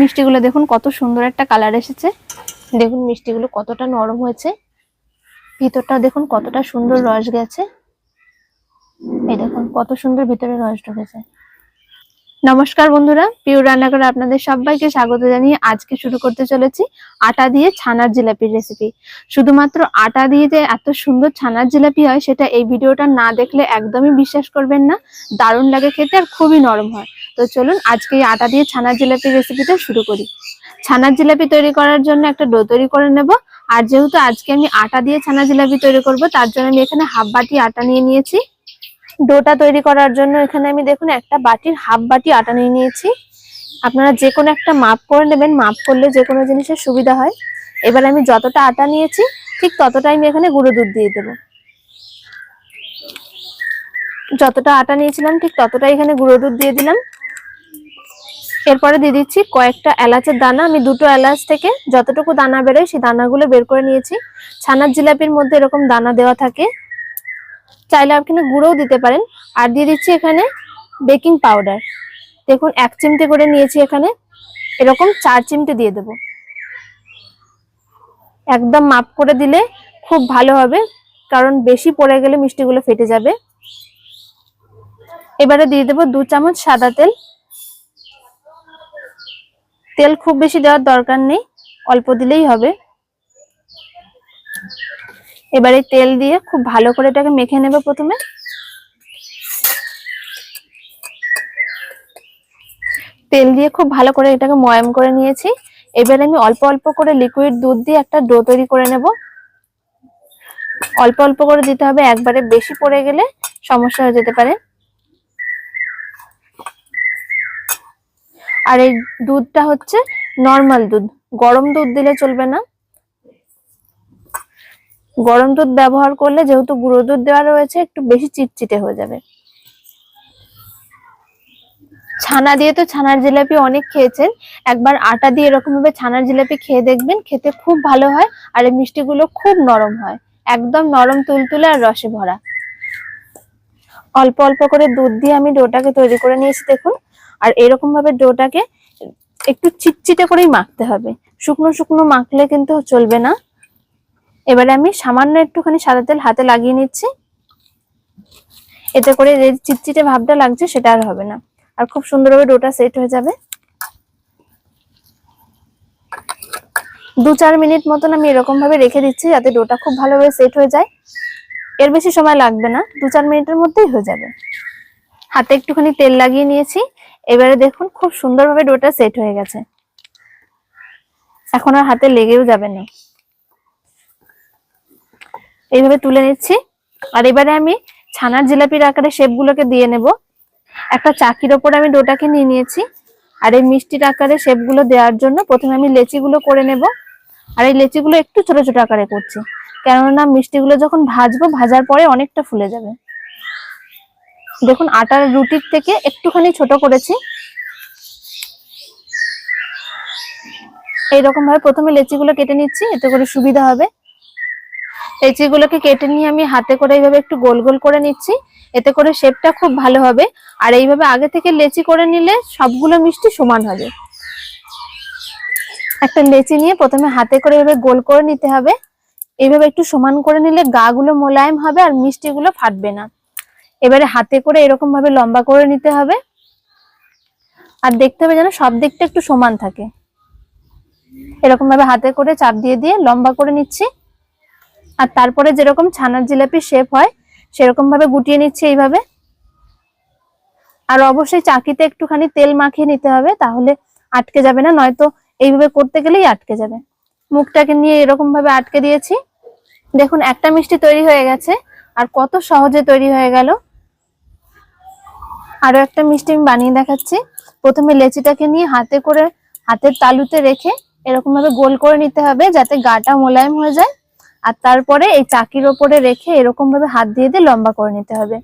মিষ্টিগুলো দেখুন, কত সুন্দর একটা কালার এসেছে। দেখুন মিষ্টিগুলো কতটা নরম হয়েছে। ভিতরটা দেখুন, কতটা সুন্দর রস গেছে। এই দেখুন, কত সুন্দর ভিতরে রস ঢুকেছে। নমস্কার বন্ধুরা প্রিয় রান্নাঘরে আপনাদের সবাইকে স্বাগত জানিয়ে আজকে শুরু করতে চলেছি আটা দিয়ে ছানার জিলাপির রেসিপি শুধুমাত্র আটা দিয়ে যে এত সুন্দর ছানার জিলাপি হয়, সেটা এই ভিডিওটা না দেখলে একদমই বিশ্বাস করবেন না। দারুণ লাগে খেতে আর খুবই নরম হয়। তো চলুন আজকে আটা দিয়ে ছানার জিলাপির রেসিপিটা শুরু করি। ছানার জিলাপি তৈরি করার জন্য একটা ডো তৈরি করে নেব। আর যেহেতু আজকে আমি আটা দিয়ে ছানা জিলাপি তৈরি করব, তার জন্য আমি এখানে হাফ বাটি আটা নিয়ে নিয়েছি। ডোটা তৈরি করার জন্য এখানে আমি দেখুন একটা বাটির হাফ বাটি আটা নিয়ে নিয়েছি। আপনারা যে কোনো একটা মাপ করে নেবেন, মাপ করলে যে কোনো জিনিসের সুবিধা হয়। এবার আমি যতটা আটা নিয়েছি, ঠিক ততটাই আমি এখানে গুঁড়ো দুধ দিয়ে দেবো। যতটা আটা নিয়েছিলাম, ঠিক ততটাই এখানে গুঁড়ো দুধ দিয়ে দিলাম। এরপরে দিয়ে দিচ্ছি কয়েকটা এলাচের দানা। আমি দুটো এলাচ থেকে যতটুকু দানা বেরোয় সেই দানাগুলো বের করে নিয়েছি। ছানার জিলাপির মধ্যে এরকম দানা দেওয়া থাকে। চাইলে আপনি গুঁড়োও দিতে পারেন। আর দিয়ে দিচ্ছি এখানে বেকিং পাউডার। দেখুন, এক চিমটে করে নিয়েছি এখানে। এরকম চার চিমটে দিয়ে দেব। একদম মাপ করে দিলে খুব ভালো হবে, কারণ বেশি পড়ে গেলে মিষ্টিগুলো ফেটে যাবে। এবারে দিয়ে দেবো দু চামচ সাদা তেল। তেল খুব বেশি দেওয়ার দরকার নেই, অল্প দিলেই হবে। এবারে তেল দিয়ে খুব ভালো করে এটাকে মেখে নেবে প্রথমে। তেল দিয়ে খুব ভালো করে এটাকে ময়াম করে নিয়েছি। এবারে আমি অল্প অল্প করে লিকুইড দুধ দিয়ে একটা ডো তৈরি করে নেব। অল্প অল্প করে দিতে হবে, একবারে বেশি পড়ে গেলে সমস্যা হয়ে যেতে পারে। আর এই দুধটা হচ্ছে নর্মাল দুধ। গরম দুধ দিলে চলবে না। গরম দুধ ব্যবহার করলে যেহেতু গুঁড়ো দুধ দেওয়া রয়েছে, একটু বেশি চিটচিটে হয়ে যাবে। ছানা দিয়ে তো ছানার জিলাপি অনেক খেয়েছেন। একবার আটা দিয়ে এরকম ভাবে ছানার জিলাপি খেয়ে দেখবেন, খেতে খুব ভালো হয় আর এই মিষ্টিগুলো খুব নরম হয়। একদম নরম তুলতুলে আর রসে ভরা। অল্প অল্প করে দুধ দিয়ে আমি ডোটাকে তৈরি করে নিয়েছি, দেখুন। আর এরকম ভাবে ডোটাকে একটু চিটচিটে করেই মাখতে হবে। শুকনো শুকনো মাখলে কিন্তু চলবে না। এবারে আমি সামান্য একটুখানি সাদা তেল হাতে লাগিয়ে নিচ্ছি। এতে করে যে চিটচিটে ভাবটা লাগছে সেটা আর হবে না। আর খুব সুন্দরভাবে ডোটা সেট হয়ে যাবে। দু চার মিনিট মতন আমি এরকম ভাবে রেখে দিচ্ছি যাতে ডোটা খুব ভালোভাবে সেট হয়ে যায়। এর বেশি সময় লাগবে না। দু চার মিনিটের মধ্যেই হয়ে যাবে। হাতে একটুখানি তেল লাগিয়ে নিয়েছি। এবারে দেখুন, খুব সুন্দরভাবে ডোটা সেট হয়ে গেছে। এখন আর হাতে লেগেও যাবে না। এইভাবে তুলে নিচ্ছি। আর এবারে আমি ছানার জিলাপির আকারে শেপগুলোকে দিয়ে নেব। একটা চাকির ওপর আমি ডোটাকে নিয়ে নিয়েছি। আর এই মিষ্টির আকারে শেপগুলো দেওয়ার জন্য প্রথমে আমি লেচিগুলো করে নেব। আর এই লেচিগুলো একটু ছোট ছোট আকারে করছি। কেননা মিষ্টিগুলো যখন ভাজবো, ভাজার পরে অনেকটা ফুলে যাবে। দেখুন, আটার রুটির থেকে একটুখানি ছোট করেছি। এইরকম ভাবে প্রথমে লেচিগুলো কেটে নিচ্ছি, এতে করে সুবিধা হবে। লেচিগুলোকে কেটে নিয়ে আমি হাতে করে এইভাবে একটু গোল গোল করে নিচ্ছি, এতে করে শেপটা খুব ভালো হবে। আর এইভাবে আগে থেকে লেচি করে নিলে সবগুলো মিষ্টি সমান হবে। একটা লেচি নিয়ে প্রথমে হাতে করে এভাবে গোল করে নিতে হবে। এইভাবে একটু সমান করে নিলে গাগুলো মোলায়েম হবে আর মিষ্টিগুলো ফাটবে না। এবারে হাতে করে এরকম ভাবে লম্বা করে নিতে হবে। আর দেখতে হবে যেন সব দিকটা একটু সমান থাকে। এরকম ভাবে হাতে করে চাপ দিয়ে দিয়ে লম্বা করে নিচ্ছি। আর তারপরে যেরকম ছানার জিলাপির শেপ হয়, সেরকম ভাবে গুটিয়ে নিচ্ছি এইভাবে। আর অবশ্যই চাকিতে একটুখানি তেল মাখিয়ে নিতে হবে, তাহলে আটকে যাবে না, নয়তো এইভাবে করতে গেলেই আটকে যাবে। মুখটাকে নিয়ে এরকম ভাবে আটকে দিয়েছি। দেখুন, একটা মিষ্টি তৈরি হয়ে গেছে। আর কত সহজে তৈরি হয়ে গেল? আরও একটা মিষ্টি আমি বানিয়ে দেখাচ্ছি। প্রথমে লেচিটাকে নিয়ে হাতে করে, হাতের তালুতে রেখে এরকম ভাবে গোল করে নিতে হবে যাতে গাটা মোলায়েম হয়ে যায়। আর তারপরে এই চাকির ওপরে রেখে এরকম ভাবে হাত দিয়ে দিয়ে লম্বা করে নিতে হবে।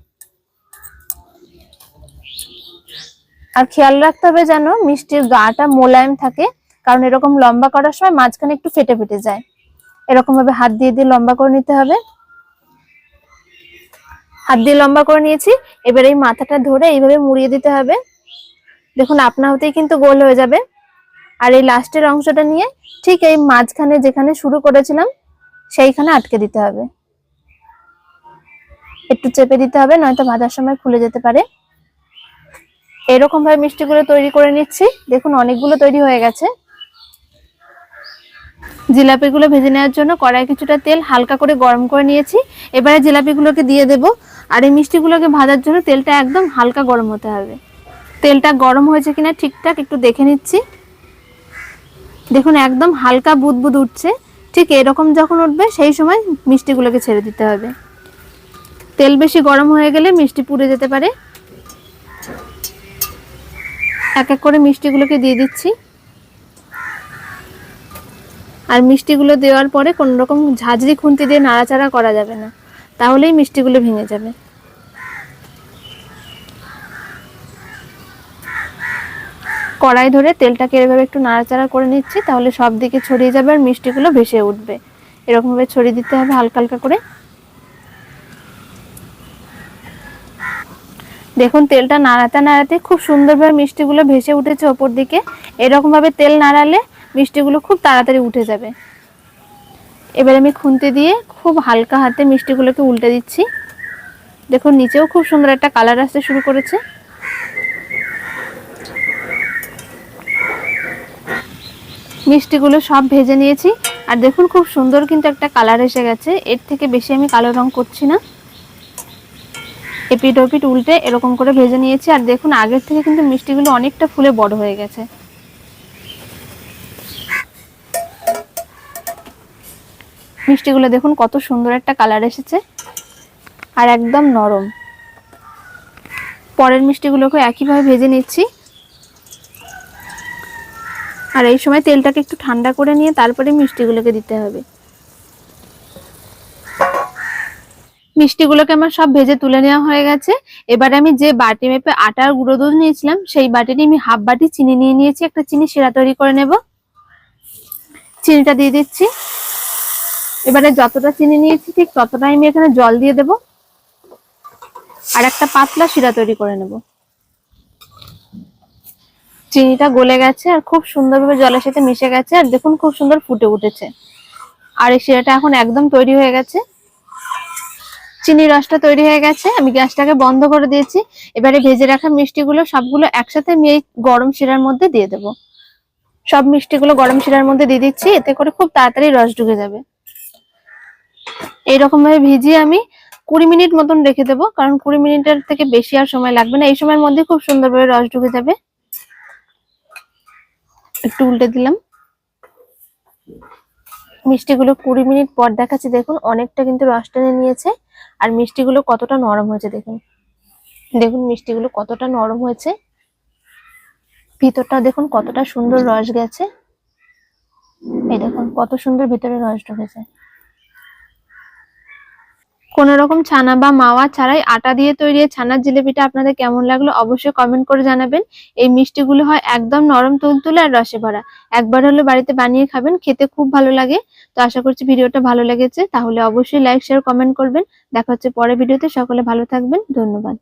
আর খেয়াল রাখতে হবে যেন মিষ্টির গাটা মোলায়েম থাকে, কারণ এরকম লম্বা করার সময় মাঝখানে একটু ফেটে ফেটে যায়। এরকম ভাবে হাত দিয়ে দিয়ে লম্বা করে নিতে হবে। হাত দিয়ে লম্বা করে নিয়েছি। এবার এই মাথাটা ধরে এইভাবে মুড়িয়ে দিতে হবে। দেখুন, আপনা হতেই কিন্তু গোল হয়ে যাবে। আর এই লাস্টের অংশটা নিয়ে ঠিক এই মাঝখানে যেখানে শুরু করেছিলাম, সেইখানে আটকে দিতে হবে। একটু চেপে দিতে হবে, নয়তো ভাজার সময় খুলে যেতে পারে। এরকম ভাবে মিষ্টিগুলো তৈরি করে নিচ্ছি। দেখুন, অনেকগুলো তৈরি হয়ে গেছে। জিলাপিগুলো ভেজে নেওয়ার জন্য কড়াই কিছুটা তেল হালকা করে গরম করে নিয়েছি। এবারে জিলাপিগুলোকে দিয়ে দেব। আর এই মিষ্টিগুলোকে ভাজার জন্য তেলটা একদম হালকা গরম হতে হবে। তেলটা গরম হয়েছে কিনা ঠিকঠাক একটু দেখে নিচ্ছি। দেখুন, একদম হালকা বুদবুদ উঠছে। ঠিক এরকম যখন উঠবে, সেই সময় মিষ্টিগুলোকে ছেড়ে দিতে হবে। তেল বেশি গরম হয়ে গেলে মিষ্টি পুড়ে যেতে পারে। এক এক করে মিষ্টিগুলোকে দিয়ে দিচ্ছি। আর মিষ্টিগুলো দেওয়ার পরে কোনো রকম ঝাঁঝরি খুন্তি দিয়ে নাড়াচাড়া করা যাবে না। তাহলেই মিষ্টিগুলো ভেঙে যাবে। কড়াই ধরে তেলটাকে এভাবে একটু নাড়াচাড়া করে নিচ্ছি, তাহলে সব দিকে ছড়িয়ে যাবে আর মিষ্টিগুলো ভেসে উঠবে। এরকমভাবে ছড়িয়ে দিতে হবে হালকা হালকা করে। দেখুন, তেলটা নাড়াতে নাড়াতে খুব সুন্দরভাবে মিষ্টিগুলো ভেসে উঠেছে ওপর দিকে। এরকম ভাবে তেল নাড়ালে মিষ্টিগুলো খুব তাড়াতাড়ি উঠে যাবে। এবার আমি খুন্তি দিয়ে খুব হালকা হাতে মিষ্টিগুলোকে উল্টে দিচ্ছি। দেখুন, নিচেও খুব সুন্দর একটা কালার আসতে শুরু করেছে। মিষ্টিগুলো সব ভেজে নিয়েছি। আর দেখুন, খুব সুন্দর কিন্তু একটা কালার এসে গেছে। এর থেকে বেশি আমি কালো রং করছি না। এপিট ওপিট উল্টে এরকম করে ভেজে নিয়েছি। আর দেখুন, আগের থেকে কিন্তু মিষ্টিগুলো অনেকটা ফুলে বড় হয়ে গেছে। মিষ্টিগুলো দেখুন, কত সুন্দর একটা কালার এসেছে। আর একদম নরম। পরের মিষ্টিগুলোকে একইভাবে ভেজে নিচ্ছি। আর এই সময় তেলটাকে একটু ঠান্ডা করে নিয়ে তারপরে মিষ্টিগুলোকে দিতে হবে। মিষ্টিগুলোকে আমার সব ভেজে তুলে নেওয়া হয়ে গেছে। এবার আমি যে বাটি মেপে আটার গুঁড়ো দুধ নিয়েছিলাম, সেই বাটিটি আমি হাফ বাটি চিনি নিয়ে নিয়েছি। একটা চিনি সেরা তৈরি করে নেব। চিনিটা দিয়ে দিচ্ছি। এবারে যতটা চিনি নিয়েছি, ঠিক ততটাই আমি এখানে জল দিয়ে দেব। আর একটা পাতলা শিরা তৈরি করে নেব। চিনিটা গলে গেছে আর খুব সুন্দরভাবে জলের সাথে মিশে গেছে আর দেখুন খুব সুন্দর ফুটে উঠেছে। আর এই শিরাটা এখন একদম তৈরি হয়ে গেছে। চিনি রসটা তৈরি হয়ে গেছে, আমি গ্যাসটাকে বন্ধ করে দিয়েছি। এবারে ভেজে রাখা মিষ্টিগুলো সবগুলো একসাথে আমি এই গরম শিরার মধ্যে দিয়ে দেব। সব মিষ্টিগুলো গরম শিরার মধ্যে দিয়ে দিচ্ছি, এতে করে খুব তাড়াতাড়ি রস ঢুকে যাবে। এইরকম ভাবে ভিজিয়ে আমি কুড়ি মিনিট মতন রেখে দেবো, কারণ কুড়ি মিনিটের থেকে বেশি আর সময় লাগবে না। এই সময়ের মধ্যে খুব সুন্দরভাবে রস ঢুকে যাবে। একটু উল্টে দিলাম। মিষ্টিগুলো কুড়ি মিনিট পর দেখাচ্ছি। দেখুন, অনেকটা কিন্তু রস টেনে নিয়েছে। আর মিষ্টিগুলো কতটা নরম হয়েছে, দেখুন। দেখুন, মিষ্টিগুলো কতটা নরম হয়েছে। ভিতরটা দেখুন, কতটা সুন্দর রস গেছে। এই দেখুন, কত সুন্দর ভিতরে রস ঢুকেছে। কোন রকম ছানা বা মাওয়া ছাড়াই আটা দিয়ে তৈরি ছানার জিলিপিটা আপনাদের কেমন লাগল অবশ্যই কমেন্ট করে জানাবেন। এই মিষ্টিগুলো হয় একদম নরম তুলতুলে আর রসে ভরা। একবার হলে বাড়িতে বানিয়ে খাবেন, খেতে খুব ভালো লাগে। তো আশা করছি ভিডিওটা ভালো লেগেছে, তাহলে অবশ্যই লাইক শেয়ার কমেন্ট করবেন। দেখা হচ্ছে পরে ভিডিওতে, সকলে ভালো থাকবেন, ধন্যবাদ।